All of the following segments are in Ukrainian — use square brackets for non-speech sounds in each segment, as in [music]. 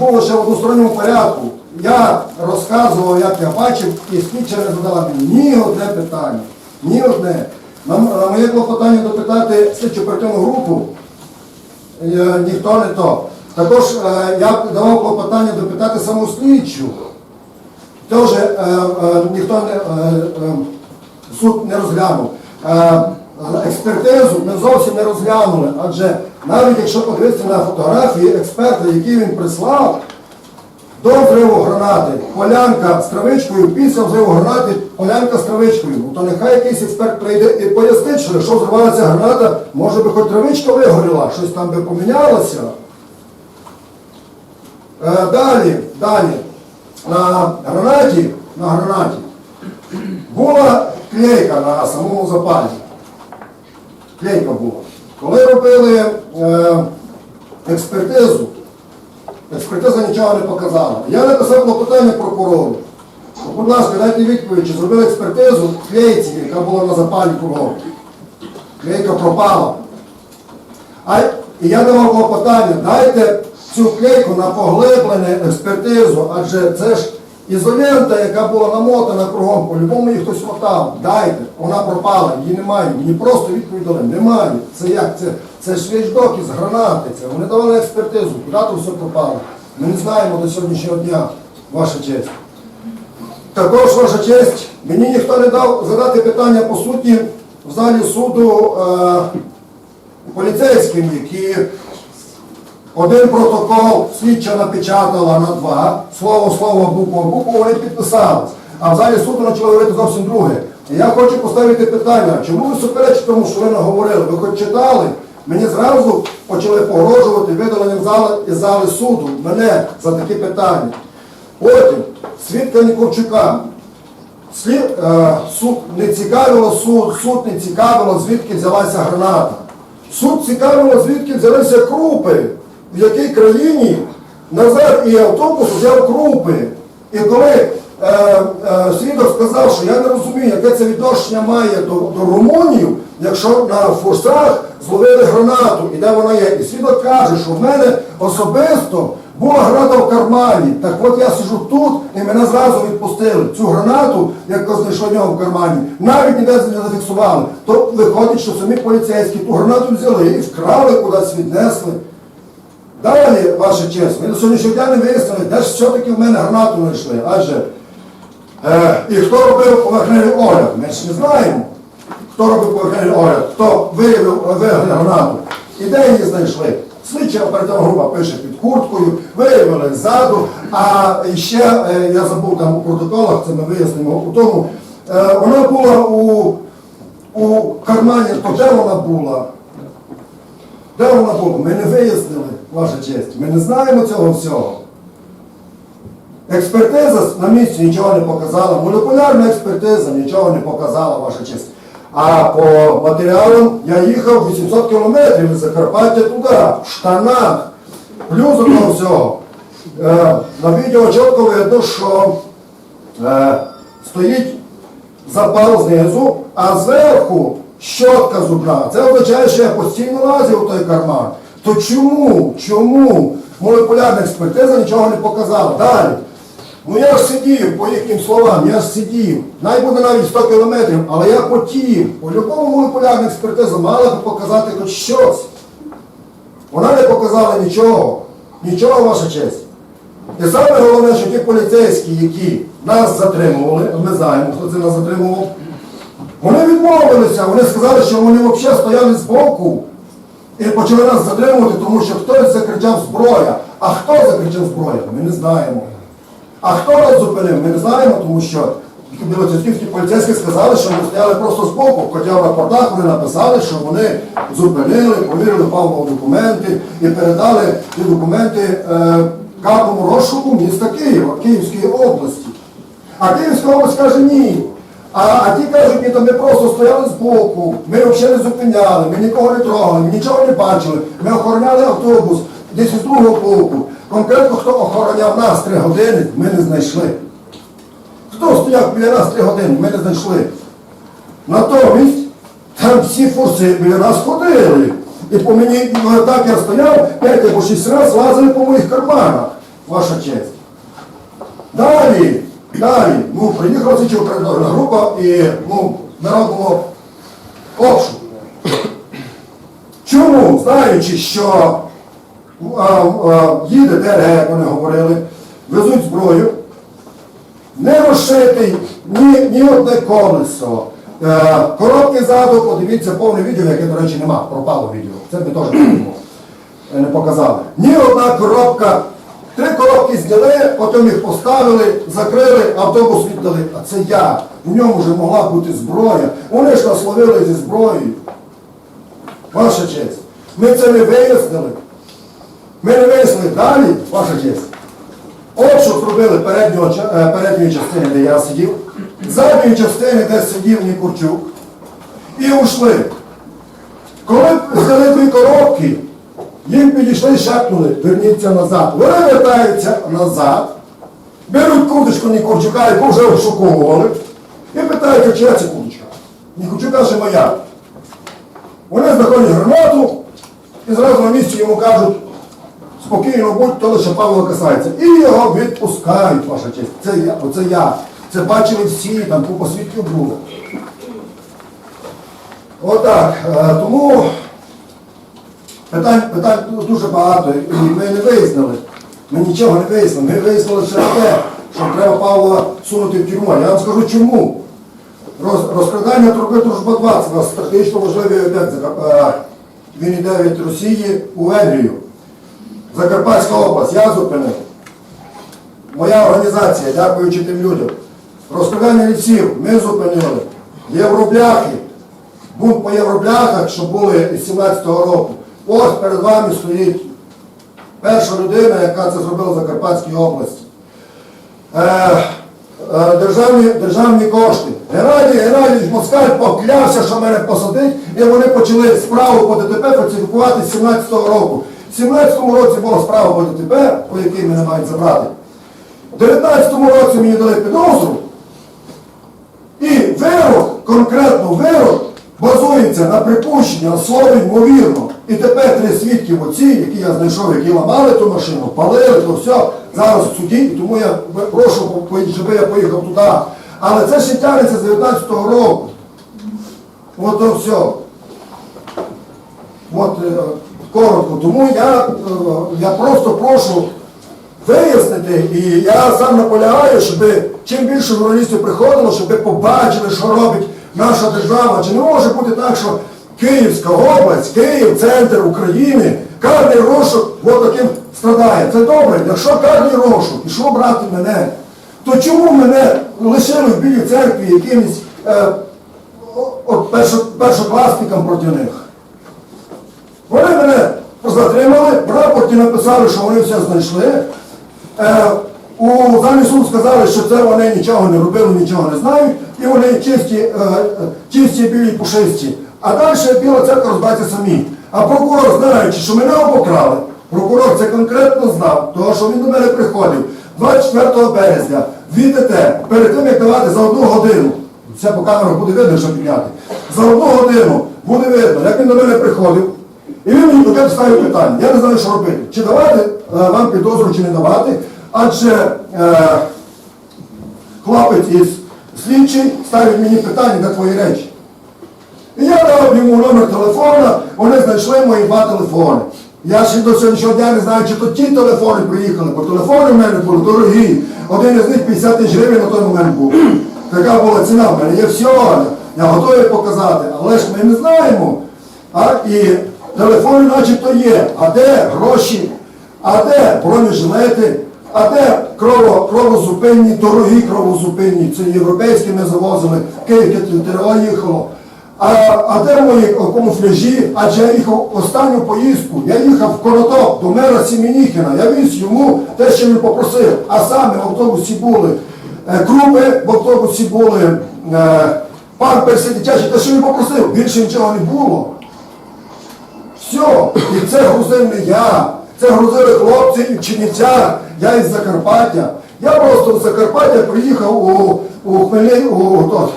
був лише в односторонньому порядку. Я розказував, як я бачив, і слідча не задала мені ні одне питання. Ні одне. На, на моє клопотання допитати слідчу оперативну групу е, ніхто не то. Також е, я давав клопотання допитати саму слідчу. Теж е, е, ніхто не, е, е, суд не розглянув. Е, експертизу ми зовсім не розглянули, адже навіть якщо подивитися на фотографії експерта, які він прислав, до взриву гранати полянка з травичкою, після взриву гранати полянка з травичкою. Ну то нехай якийсь експерт прийде і пояснить, що якщо взривалася граната, може би хоч травичка вигоріла, щось там би помінялося. Е, далі, далі. На гранаті, на гранаті була клейка на самому запалі. Клейка була. Коли робили е, експертизу, експертиза нічого не показала. Я написав клопотання прокурору. Ну, Будь ласка, дайте відповідь, чи зробили експертизу клейці, яка була на запалі кругом. Клейка пропала. А і я давав клопотання, дайте цю клейку на поглиблену експертизу, адже це ж ізолента, яка була намотана кругом, по-любому її хтось мотав. Дайте, вона пропала, її немає. Мені просто відповідь дали, немає. Це як? Це, це ж із гранати. Це. Вони давали експертизу, куди то все пропало. Ми не знаємо до сьогоднішнього дня, ваша честь. Також, ваша честь, мені ніхто не дав задати питання по суті в залі суду е, поліцейським, які один протокол слідча напечатала на два, слово слово, буква букву, вони підписались. А в залі суду почали говорити зовсім друге. І я хочу поставити питання, чому ви суперечите тому, що ви наговорили? Ви хоч читали? Мені зразу почали погрожувати видаленням зали із зали суду мене за такі питання. Потім свідка Ніковчука. Слід, е, суд не цікавило суд, суд не цікавило, звідки взялася граната. Суд цікавило, звідки взялися крупи, в якій країні Назар і автобус взяв крупи. І коли е, е, свідок сказав, що я не розумію, яке це відношення має до, до румунів, якщо на форсах зловили гранату, і де вона є. І свідок каже, що в мене особисто була граната в кармані. Так от я сижу тут і мене зразу відпустили. Цю гранату, яку знайшли в нього в кармані, навіть ніде не зафіксували. То виходить, що самі поліцейські ту гранату взяли і вкрали, кудись віднесли. Далі, ваша честь, ми до сьогоднішнього дня не вияснили, де ж все-таки в мене гранату знайшли. Адже е, і хто робив поверхневий огляд? Ми ж не знаємо. Хто робив поверхневий огляд, хто виявив виявив гранату і де її знайшли. Слідча оперативна група пише під курткою, виявили ззаду, а ще е, я забув там у протоколах, це ми вияснимо у тому, е, вона була у, у кармані, то де вона була? Де вона була? Ми не вияснили, ваша честь. Ми не знаємо цього всього. Експертиза на місці нічого не показала, молекулярна експертиза нічого не показала, ваша честь. А по матеріалам я їхав 800 кілометрів із Закарпаття туди, в штанах. Плюс до всього. Е, на відео чітко видно, що е, стоїть запал знизу, а зверху щотка зубна. Це означає, що я постійно лазив у той карман. То чому? Чому молекулярна експертиза нічого не показала? Далі. Ну я ж сидів, по їхнім словам, я ж сидів. Най буде навіть 100 кілометрів, але я потів. По-любому молекулярна експертиза мала би показати хоч щось. Вона не показала нічого. Нічого, ваша честь. І саме головне, що ті поліцейські, які нас затримували, ми знаємо, хто це нас затримував, вони відмовилися, вони сказали, що вони взагалі стояли збоку і почали нас затримувати, тому що хтось закричав зброя. А хто закричав зброя? Ми не знаємо. А хто нас зупинив? Ми не знаємо, тому що білоцерківські поліцейські сказали, що ми стояли просто збоку, хоча в рапортах вони написали, що вони зупинили, повірили Павлову документи і передали ті документи е, капому розшуку міста Києва, Київської області. А Київська область каже ні. А, а ті кажуть, ні, то ми просто стояли збоку, ми взагалі не зупиняли, ми нікого не трогали, ми нічого не бачили. Ми охороняли автобус десь із другого боку. Конкретно хто охороняв нас три години, ми не знайшли. Хто стояв біля нас три години, ми не знайшли. Натомість там всі фурси біля нас ходили. І по мені, ну, так я стояв, п'ять або шість разів лазили по моїх карманах. ваша честь. Далі, далі, ну, приїхала слідчо оперативна група і ну, ми робимо обшук. Чому, знаючи, що а, а, їде ДРГ, як вони говорили, везуть зброю, не розшитий ні, ні одне колесо. Е, коробки ззаду, подивіться повне відео, яке, до речі, нема, пропало відео. Це ми теж не, не показали. Ні одна коробка, три коробки зняли, потім їх поставили, закрили, автобус віддали. А це я. У ньому вже могла бути зброя. Вони ж нас ловили зі зброєю. Ваша честь. Ми це не вияснили. Ми не вияснили далі, ваша честь. Обшук зробили переднього, е, передньої частини, де я сидів, задньої частини, де сидів Нікурчук, і ушли. Коли взяли дві коробки, їм підійшли шепнули, верніться назад. Вони вертаються назад, беруть курточку Нікурчука, яку вже обшуковували, і питають, чия це курточка? Нікурчук каже, моя. Вони знаходять гранату і зразу на місці йому кажуть, спокійно будь, то лише Павло касається. І його відпускають, ваша честь. Це я, оце я. Це бачили всі, там купа свідків було. Отак. Е, Тому питань, питань дуже багато. І ми не вияснили. Ми нічого не вияснили. Ми вияснили лише те, що треба Павла сунути в тюрму. Я вам скажу чому. Роз, розкрадання труби Дружба 2 це у нас стратегічно важливий об'єкт. Е, Він йде від Росії у Венгрію. Закарпатська область, я зупинив. Моя організація, дякуючи тим людям. Розкрадання лісів ми зупинили. Євробляхи. Бунт по євробляхах, що були із 17-го року. Ось перед вами стоїть перша людина, яка це зробила в Закарпатській області. Е, е, державні, державні кошти. Геннадій Геннадійович Москаль поклявся, що мене посадить, і вони почали справу по ДТП фальсифікувати з 17-го року. В 17-му році була справа по ДТП, по якій мене мають забрати. В 19-му році мені дали підозру, і вирок, конкретно вирок, базується на припущення, на слово ймовірно. І тепер три свідки оці, які я знайшов, які ламали ту машину, палили, то все, зараз в суді, тому я прошу, щоб я поїхав туди. Але це ще тягнеться з 19-го року. От все. От е, коротко. Тому я, е, я просто прошу вияснити, і я сам наполягаю, щоб чим більше журналістів приходило, щоб побачили, що робить наша держава. Чи не може бути так, що Київська область, Київ, центр України, кожний розшук от таким страдає. Це добре, якщо кожний розшук пішов брати мене, то чому мене лишили в білій церкві якимось е, от першо, першокласникам проти них? Вони мене затримали, в рапорті написали, що вони все знайшли. Е, у залі суд сказали, що це вони нічого не робили, нічого не знають, і вони чисті, е, чисті білі пушисті. А далі біла церква розбирається самі. А прокурор, знаючи, що мене обокрали, прокурор це конкретно знав, тому що він до мене приходив 24 березня, ВІТТ, перед тим, як давати за одну годину, це по камерах буде видно, що підняти, за одну годину буде видно, як він до мене приходив, і він мені таке ставив питання. Я не знаю, що робити. Чи давати е, вам підозру, чи не давати, адже е, хлопець із слідчий ставить мені питання, де твої речі. І я дав йому номер телефона, вони знайшли мої два телефони. Я ще до сьогоднішнього дня не знаю, чи то ті телефони приїхали, бо телефони в мене були дорогі. Один із них 50 тисяч гривень на той момент був. [clears throat] Така була ціна, в мене є все, я готовий показати, але ж ми не знаємо. А, і телефони начебто є. А де гроші, а де бронежилети, а де крово, кровозупинні, дорогі кровозупинні, це європейські ми завозили, Київ ТРО їхало. А, а де мої камуфляжі? Адже я їхав останню поїздку, я їхав в Конотоп до мера Сімініхіна, я віз йому те, що він попросив. А саме в автобусі були е, крупи, в автобусі були е, памперси дитячі, те, що він попросив. Більше нічого не було. Все, і це грузив не я. Це грузили хлопці і Чернівця, я із Закарпаття. Я просто з Закарпаття приїхав у, у, Хмельни, у, то,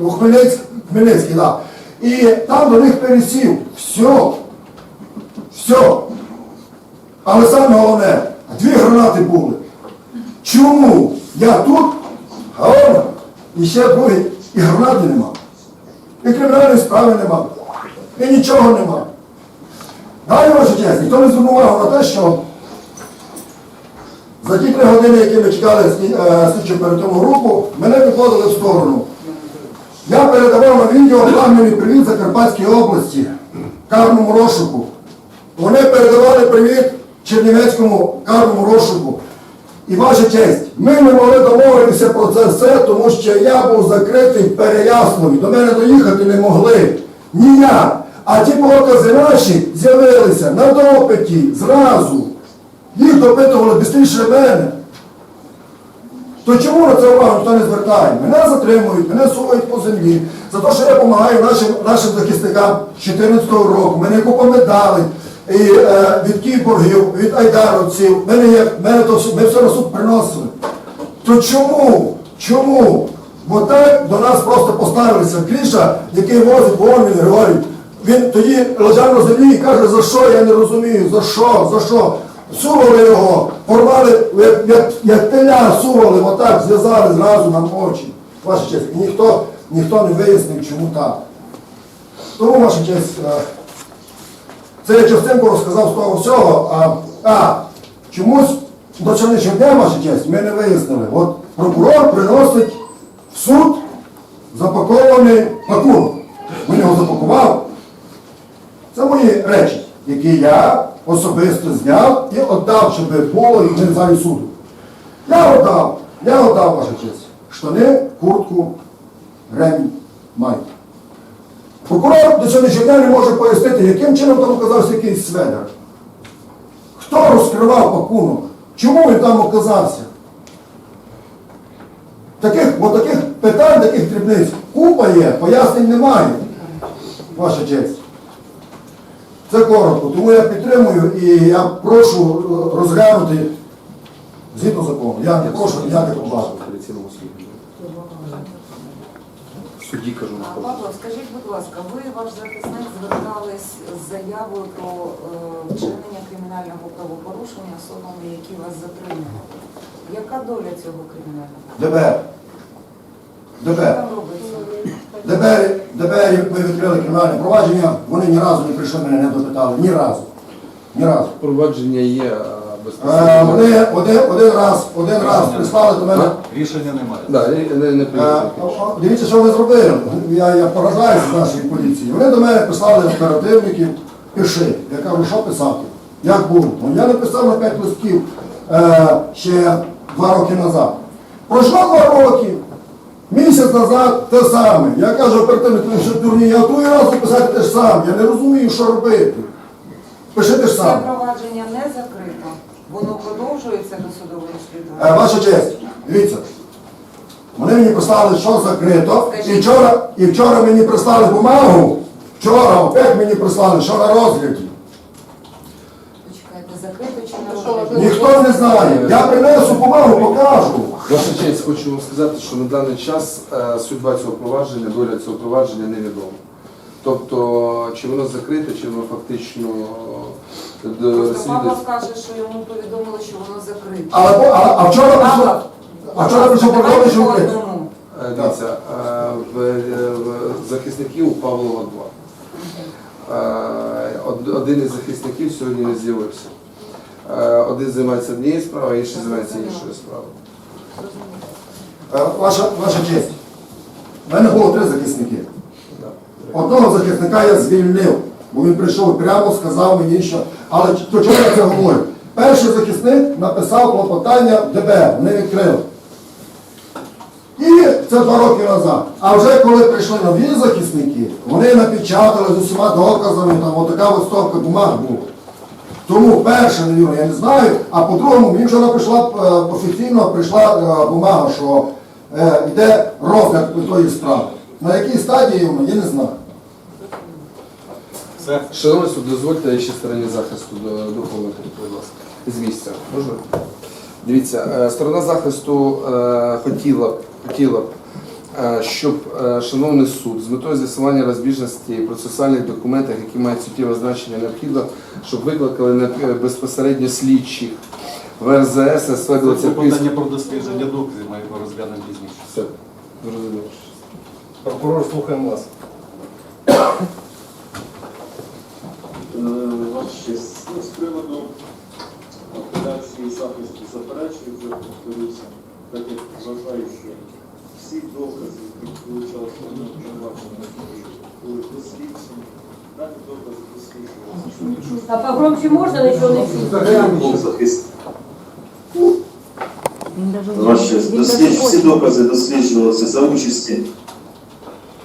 у Хмельницький, Хмельницький да. і там до них пересів. Все. Все. Але саме головне, дві гранати були. Чому я тут, а он і ще другий, і гранати нема. І кримінальної справи нема. І нічого нема. Далі, ваша честь, ніхто не звернув увагу на те, що за ті три години, які ми чекали е, слідчу оперативну групу, мене відводили в сторону. Я передавав на відео пламенний привіт Закарпатській області, карному розшуку. Вони передавали привіт Чернівецькому карному розшуку. І ваша честь, ми не могли домовитися про це все, тому що я був закритий Переяславі. До мене доїхати не могли. Ніяк. А ті покази наші з'явилися на допиті зразу. Їх допитували швидше мене. То чому на це увагу ніхто не звертає? Мене затримують, мене сувають по землі. За те, що я допомагаю нашим, нашим захисникам з 14-го року. Мене купа медалей і е, від кіборгів, від айдаровців. Мене, є, мене то ми все на суд приносили. То чому? Чому? Бо так до нас просто поставилися Кріша, який возить Григорій. Він тоді лежав на землі і каже, за що я не розумію, за що, за що. Сували його, порвали, як, як, теля сували, отак зв'язали зразу нам очі. Ваша честь, і ніхто, ніхто не вияснив, чому так. Тому, ваша честь, е, це я частинку розказав з того всього, а, а чомусь до сьогоднішнього дня, ваша честь, ми не вияснили. От прокурор приносить в суд запакований пакунок. Він його запакував. Це мої речі, які я особисто зняв і віддав, щоб було і не суду. Я віддав, я віддав, ваша честь, штани, куртку, ремінь, майку. Прокурор до сьогоднішнього дня не може пояснити, яким чином там оказався якийсь сведер. Хто розкривав пакунок? Чому він там оказався? Таких, бо таких питань, таких дрібниць купа є, пояснень немає. Ваша честь. Це коротко, тому я підтримую і я прошу е, розглянути згідно закону. Я не прошу суді. В суді кажу на Павло, скажіть, будь ласка, ви ваш захисник звертались з заявою про е, вчинення кримінального правопорушення особами, які вас затримали. Яка доля цього кримінального? ДБР. Що ДБР. там робиться? ДБР, ДБР ми відкрили кримінальне провадження, вони ні разу не прийшли, мене не допитали. Ні разу. Ні разу. Провадження є а, Е, безпосередньо. Вони один, один раз, один раз прислали до мене. Рішення немає. Да, не, не, не Е, о, о, Дивіться, що вони зробили. Я, я поражаюся з нашої поліції. Вони до мене прислали оперативників, пиши. Я кажу, що писати? Як було? Ну, я написав на п'ять листків е, ще два роки назад. Пройшло два роки. Місяць назад те саме. Я кажу оперативник, ви що дурні, я другий раз писати те ж саме. Я не розумію, що робити. Пиши те ж Це провадження не закрито. Воно продовжується до судової Е, слідування. Ваша честь, дивіться. Вони мені прислали, що закрито. І вчора, і вчора мені прислали бумагу. Вчора опять мені прислали, що на розгляді. Почекайте, закрито чи не розгляді? Ніхто не знає. Я принесу бумагу, покажу. Ваша честь, хочу вам сказати, що на даний час е, судьба цього провадження, доля цього провадження невідома. Тобто, чи воно закрите, чи воно фактично е, до Просто Павло каже, що йому повідомили, що воно закрите. Але, а, а вчора прийшов, а вчора прийшов повідомлення, що по Е, Дивіться, е, в, е, в захисників Павлова 2. Е, од- Один із захисників сьогодні не з'явився. Е, Один займається однією справою, а інший займається іншою справою. Е, Ваша, ваша честь. У мене було три захисники. Одного захисника я звільнив, бо він прийшов прямо сказав мені, що. Але до чого я це говорю? Перший захисник написав клопотання ДБР, вони відкрили. І це два роки назад. А вже коли прийшли нові захисники, вони напечатали з усіма доказами, там отака от стопка бумаг була. Тому перше, невірно, я не знаю, а по-другому мені вже прийшла е, офіційно прийшла е, бумага, що е, йде розгляд тої справи. На якій стадії воно, я не знаю. Шановний суд, дозвольте ще стороні захисту до- доповнити, будь ласка. З місця. Можна? Дивіться, сторона захисту хотіла б, хотіла щоб е, шановний суд з метою з'ясування розбіжності в процесуальних документах, які мають суттєве значення, необхідно, щоб викликали е, безпосередньо слідчих ВРЗС, СВ Це питання про дослідження доказів ми його розглянемо пізніше. Все, зрозуміло. Прокурор, слухаємо вас. Е, ну, з приводу апеляції захисту заперечую, вже повторюся, так як вважаю, що всі докази, які вилучалися на обвинувачення, були досліджені, дані докази досліджувалися. А погромче можно, на еще не чуть? Був захист. Ваш честь, дослідж... всі докази досліджувалися за участі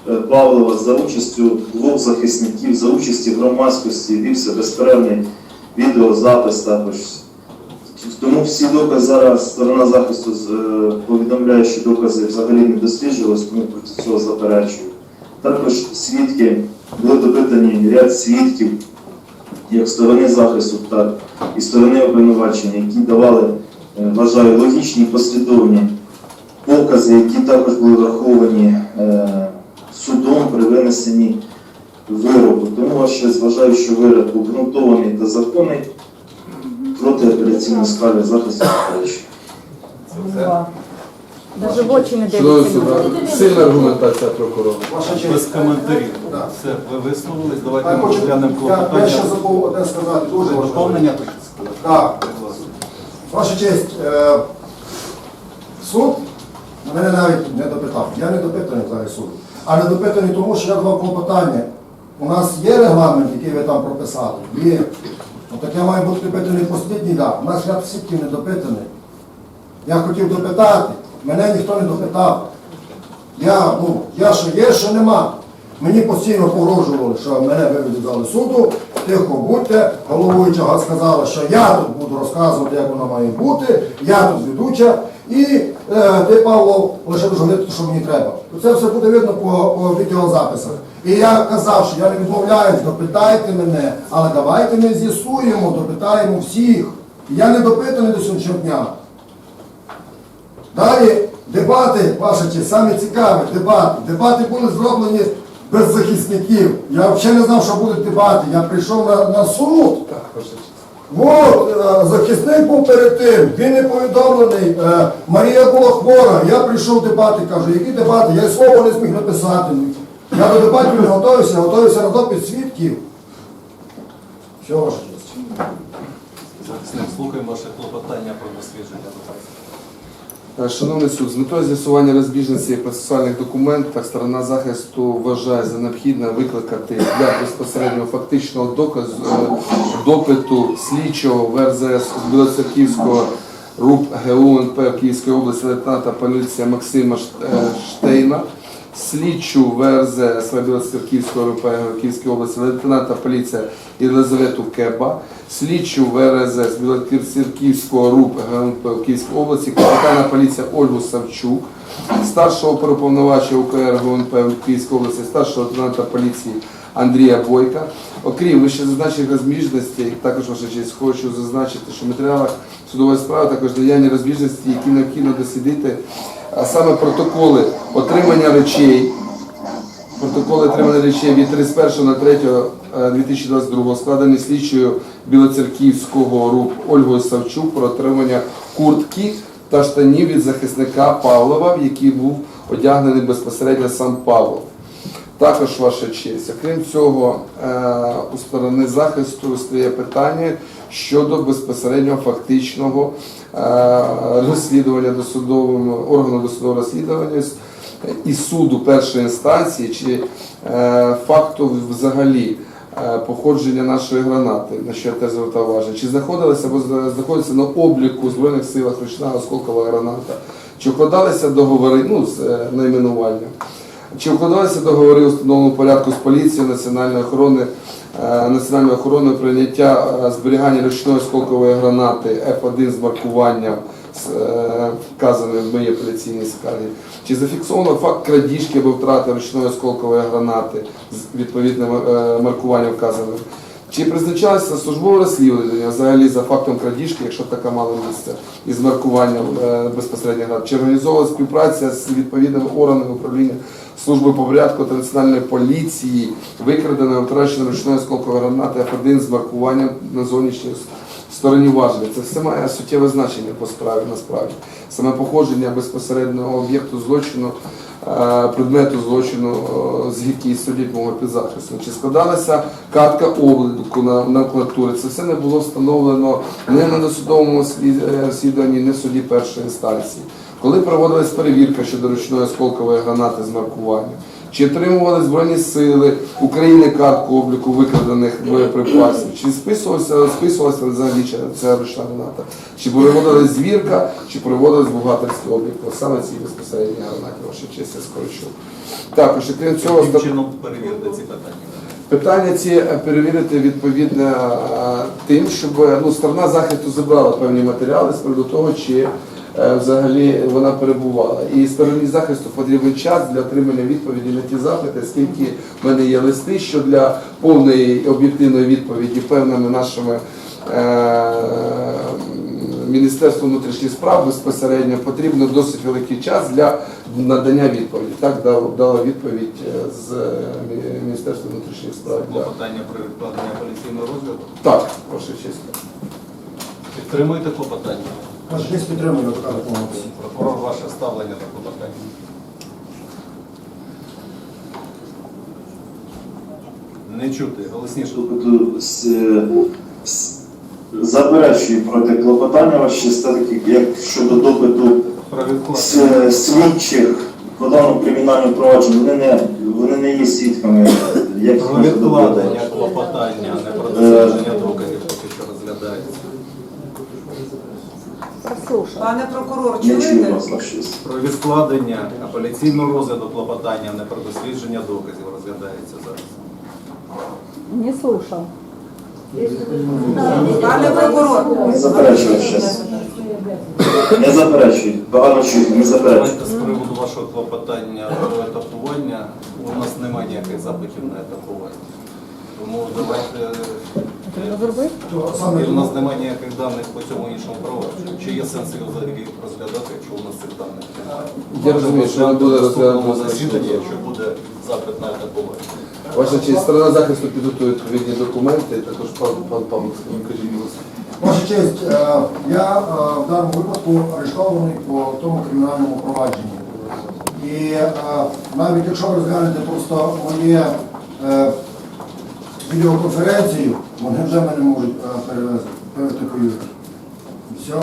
е, Павлова, за участю двох захисників, за участі громадськості, вівся безперервний відеозапис також. Тому всі докази зараз сторона захисту е, повідомляє, що докази взагалі не досліджувалися, тому проти цього заперечую. Також свідки були допитані ряд свідків, як сторони захисту, так і сторони обвинувачення, які давали, е, вважаю, логічні послідовні покази, які також були враховані е, судом при винесенні вироку. Тому ще вважаю, що вирок був ґрунтований та законний проти апеляційної скарги захисту заперечую. Даже в очі не дивиться. сильна аргументація прокурора. Ваша Без честь. коментарів. Так. Все, ви висловились, Я давайте ми хочу, розглянемо я, я ще забув одне сказати, дуже важливо. Доповнення хочете сказати? Так. Будь ласка. Ваша честь, е, суд мене навіть не допитав. Я не допитаний взагалі суду. А не допитаний тому, що я давав клопотання. У нас є регламент, який ви там прописали? Є. Ну, так я маю бути допитаний послідній да. У нас ряд свідків не допитаний. Я хотів допитати, мене ніхто не допитав. Я, ну, я що є, що нема. Мені постійно погрожували, що мене виведуть з зали суду, тихо будьте, головуюча сказала, що я тут буду розказувати, як воно має бути, я тут ведуча, і е, ти, Павло, лише будеш говорити, що мені треба. Це все буде видно по, по відеозаписах. І я казав, що я не відмовляюсь, допитайте мене, але давайте ми з'ясуємо, допитаємо всіх. Я не допитаний до сьогоднішнього дня. Далі дебати, ваша честь, саме цікаві дебати. Дебати були зроблені без захисників. Я взагалі не знав, що будуть дебати. Я прийшов на, на суд. От, е, захисник був перед тим, він не повідомлений. Е, Марія була хвора. Я прийшов дебати, кажу, які дебати? Я й слово не зміг написати. Я до дебатів не готувався, готувався на допит свідків. Все, ваша честь. Слухаємо ваше клопотання про дослідження. Е, Шановний суд, з метою з'ясування розбіжності процесуальних документах сторона захисту вважає за необхідне викликати для безпосереднього фактичного доказу е, допиту слідчого ВРЗС Білоцерківського РУП ГУ НП Київської області лейтенанта поліція Максима е, Штейна, слідчу ВРЗ Білоцерківського РУП Київської області лейтенанта поліція Єлизавету Кеба, слідчу ВРЗ Білоцерківського РУП ГУНП Київської області, капітана поліції Ольгу Савчук, старшого переповновача УКР ГУНП Київської області, старшого лейтенанта поліції Андрія Бойка. Окрім вище зазначених розбіжностей, також ваша честь хочу зазначити, що в матеріалах судової справи також наявні розбіжності, які необхідно дослідити, а саме протоколи отримання речей, Протоколи отримання речей від 31 на 3 2022 складені слідчою Білоцерківського РУП Ольгою Савчук про отримання куртки та штанів від захисника Павлова, в який був одягнений безпосередньо сам Павлов. Також ваша честь. Окрім цього, е, у сторони захисту стає питання щодо безпосередньо фактичного е, розслідування досудовим органу досудового розслідування і суду першої інстанції чи е, факту взагалі походження нашої гранати, на що я теж звертав увагу, чи знаходилася або знаходиться на обліку Збройних силах ручна осколкова граната, чи вкладалися договори ну, з найменуванням. Чи вкладалися договори у встановленому порядку з поліцією національної охорони, е, національної охорони прийняття е, зберігання ручної осколкової гранати F1 з маркуванням е, вказаним в моїй апеляційній скаргі? Чи зафіксовано факт крадіжки або втрати ручної осколкової гранати з відповідним маркуванням вказаним? Чи призначалося службове розслідування взагалі за фактом крадіжки, якщо така мала місце, із маркуванням е, безпосередньо? Чи організовувала співпраця з відповідними органами управління служби порядку та національної поліції, викраденої втраченої ручної осколкової гранати F1 з маркуванням на зовнішній стороні важелі. Це все має суттєве значення по справі насправді. Саме походження безпосереднього об'єкту злочину, предмету злочину, е, з який судять мови підзахисну. Чи складалася картка обліку на номенклатури? Це все не було встановлено не на досудовому слід- е, слідуванні, не в суді першої інстанції. Коли проводилась перевірка щодо ручної осколкової гранати з маркуванням, чи отримували Збройні сили України картку обліку викрадених боєприпасів, чи списувалася, списувалася взагалі ця- ручна граната, чи проводилась звірка, чи проводилась бухгалтерський облік, Ось саме ці безпосередні гранати, ваша честь, я скорочу. Також, крім цього, Яким чином перевірити ці питання? Питання ці е, перевірити відповідно е, тим, щоб е, ну, сторона захисту забрала певні матеріали з приводу того, чи взагалі вона перебувала. І стороні захисту потрібен час для отримання відповіді на ті запити, оскільки в мене є листи, що для повної об'єктивної відповіді певними нашими. е, Міністерству внутрішніх справ безпосередньо потрібно досить великий час для надання відповіді. Так дала відповідь е, з е, Міністерства внутрішніх справ. для- Клопотання про відкладення апеляційного розгляду. Так, ваша честь. Підтримуєте клопотання? Ваш честь підтримує така допомога. Прокурор, ваше ставлення до клопотання. Не чути, голосніше. Тобто с- с- заперечую проти клопотання ваші статки, як щодо допиту Про відкладення. с- слідчих по даному кримінальному провадженню, вони не, вони не є свідками, як Про можна відкладення клопотання, не про дослідження доказів, поки що розглядається. Прослушай. Пане прокурор, Не чую чуєте? вас. Про відкладення апеляційного розгляду клопотання, не про дослідження доказів розглядається зараз. Не слушал. Пане прокурор, Не заперечую честь. Не заперечую. Погано чути, не заперечую. Давайте з приводу вашого клопотання про етапування. У нас немає ніяких запитів на етапування. Тому давайте. Саме І у нас немає ніяких даних по цьому іншому провадженню. Чи є сенс його взагалі розглядати, якщо у нас цих даних немає? Я розумію, що не буде розглядати розглядано засідання, якщо буде запит на етапування. Ваша честь, сторона захисту підготує відповідні документи, також пан пан Павло, кажіть, будь ласка. Ваша честь, е, я е, в даному випадку арештований по тому кримінальному провадженні. І е, навіть якщо ви розглянете просто моє е, відеоконференцію, вони вже мене можуть е, перевезти, перетикують. Все.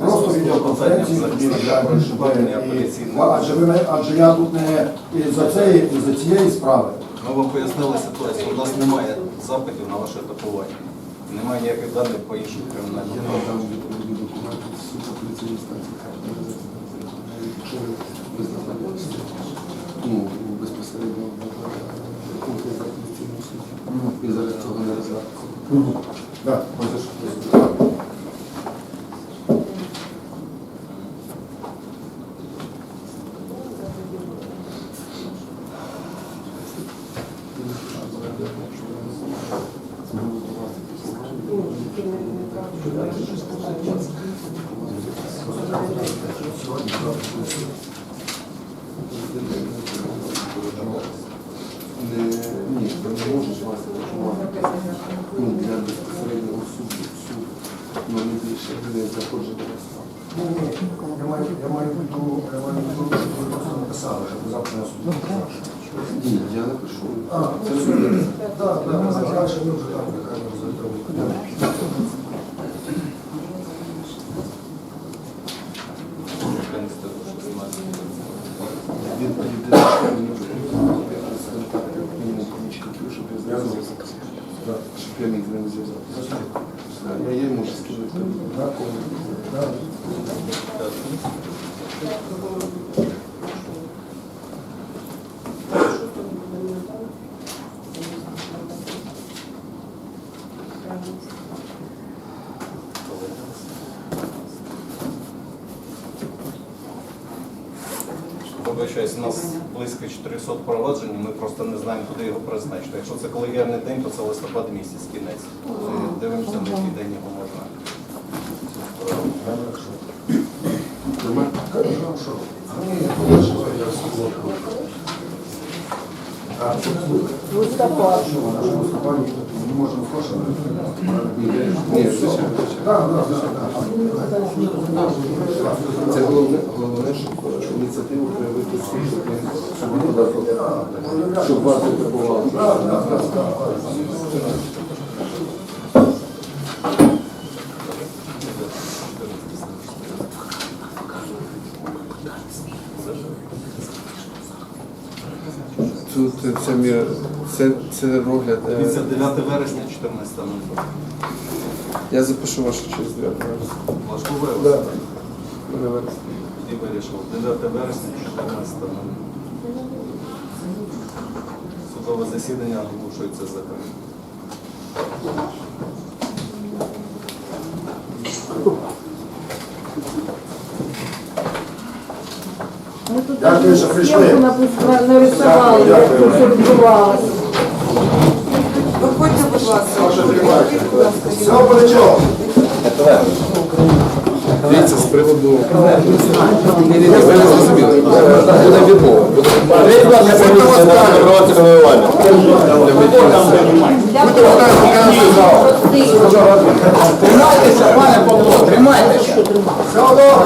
Просто відеоконференцію і- адже ви адже я тут не із-за цієї, із-за цієї справи. Ми вам пояснили ситуацію. У нас немає запитів на ваше етапування. Немає ніяких даних по іншим кримінальним провадженням. відповідні документи з суду апеляційної станції Якщо ви знаходитесь ну, безпосередньо в конкурсі апеляційного суду. І зараз цього не розглядати. Да. Можеш Не, ні, ти не можеш вас влаштувати. Ну, для безпосереднього суду, суд, ну, не більше не заходження до справи. Ні, ні, я маю, я маю в виду, я маю в виду, що ви просто написали, щоб завтра на суд. Ні, я напишу. А, Це не Так, так, ми вже там яка за Принести до 16. Він підійде, що мені вже контакти мінімум помічників, щоб я зв'язувався. Щоб я міг з ним зв'язатися. Я їй можу скинути. Вибачаюсь, у нас близько 400 проваджень, ми просто не знаємо, куди його призначити. Якщо це колегіальний день, то це листопад місяць, кінець. Дивимося, на який день його можна. цю Можемо слушати. Ні, звичайно. Це головне, головне, щоб е, ініціативу проявити щоб вас не. Тут це мір, це, це розгляд. е, Дивіться, 9 вересня 14. Я запишу вашу честь 9 вересня. Влаштовує Да. Мене вересня. І вирішив. 9 вересня 14. Судове засідання оголошується закритим. Ми тут Дякую, що прийшли. як це все відбувалося. Виходьте, будь ласка. Все плечо. Дивіться, з приводу... Ви не зрозуміли. Буде відмова. Буде Все добре.